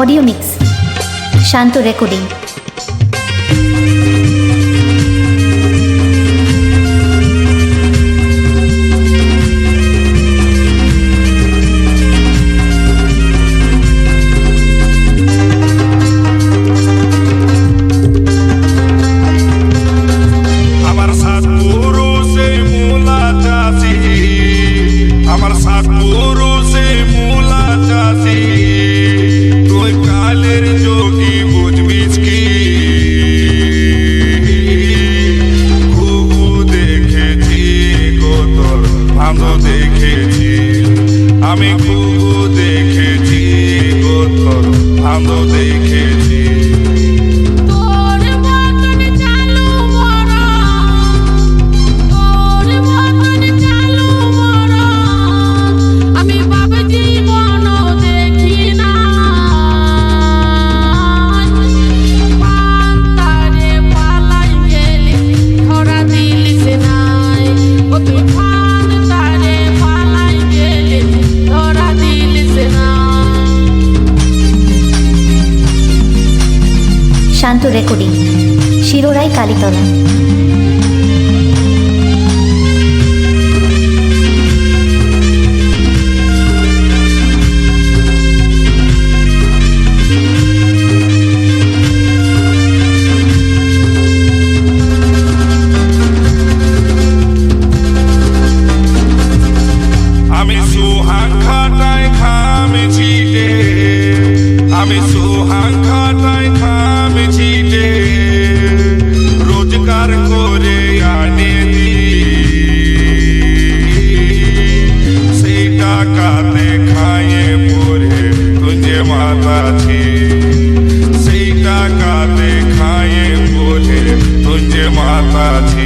Audio mix. শান্ত recording. আমার সাত I'm no day kid. Shanto recording. শিরোরাই Kalitala. साथी। सीता का देखाए बोले तुझे माता थी।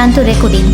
Shanto recording.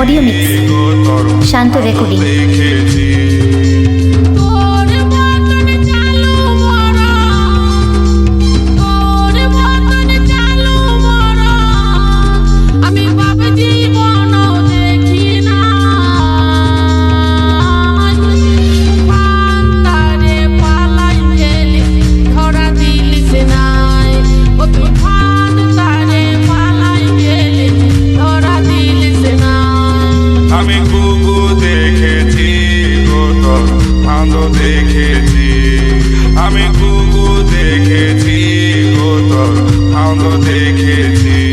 Audio mix. Shanto recording. দেখেছি। আমি কুকু দেখেছি গো তোর দেখেছি।